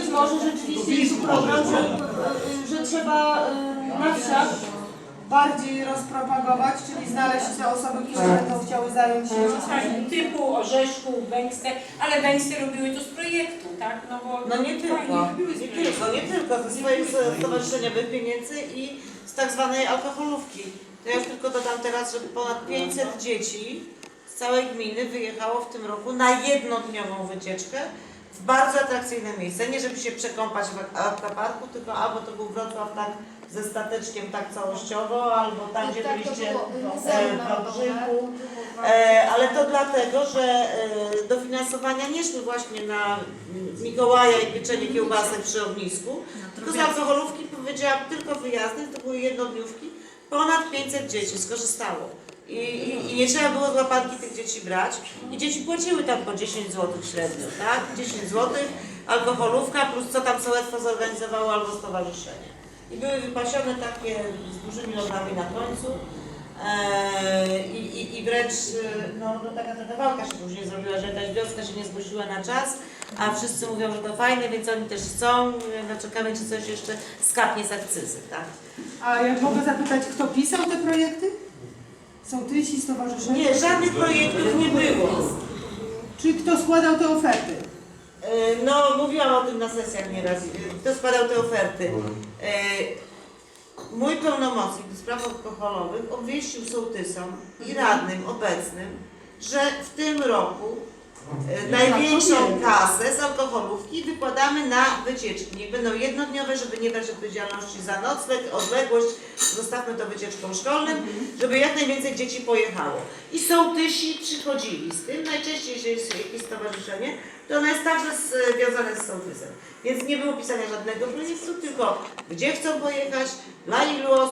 być może rzeczywiście jest program, że, y, że trzeba y, na wsiach bardziej rozpropagować, czyli znaleźć te osoby, które będą chciały zająć się Tak, typu Orzeszków, Węgste, ale Węgste robiły to z projektu, tak? No bo No nie tylko, nie tylko, nie tylko. Ze swoich stowarzyszeniowych pieniędzy i z tak zwanej alkoholówki. To ja już tylko dodam teraz, że ponad 500 dzieci z całej gminy wyjechało w tym roku na jednodniową wycieczkę bardzo atrakcyjne miejsce. Nie żeby się przekąpać w akwaparku, tylko albo to był Wrocław tak ze stateczkiem tak całościowo, albo tam gdzie Tak, to byliście było e, w Narodowe. Wałbrzychu. E, ale to dlatego, że e, dofinansowania nie szły właśnie na mm, Mikołaja i pieczenie kiełbasek przy ognisku, tylko z alkoholówki powiedziałam tylko wyjazdy, to były jednodniówki, ponad 500 dzieci skorzystało. I, i, I nie trzeba było z łapanki tych dzieci brać. I dzieci płaciły tam po 10 zł średnio, tak? 10 zł, alkoholówka plus co tam sołectwo zorganizowało albo stowarzyszenie. I były wypasione takie z dużymi lodami na końcu. Eee, i, i, I wręcz e, no, no taka trochę walka się później zrobiła, że jakaś wioska się nie zgłosiła na czas, a wszyscy mówią, że to fajne, więc oni też chcą. No czekamy, czy coś jeszcze skapnie z akcyzy, tak? A jak mogę zapytać, kto pisał te projekty? Sołtysi, stowarzyszenia? Nie, żadnych projektów nie było. Czy kto składał te oferty? E, No, mówiłam o tym na sesjach nieraz. e, Kto składał te oferty? E, Mój pełnomocnik do spraw alkoholowych obwieścił sołtysom i radnym obecnym, że w tym roku największą kasę z alkoholówki wykładamy na wycieczki. Niech będą jednodniowe, żeby nie brać odpowiedzialności za nocleg, odległość, zostawmy to wycieczkom szkolnym, żeby jak najwięcej dzieci pojechało. I sołtysi przychodzili z tym, najczęściej jeśli jest jakieś stowarzyszenie, to ono jest także związane z sołtysem. Więc nie było pisania żadnego projektu, tylko gdzie chcą pojechać, dla ilu osób,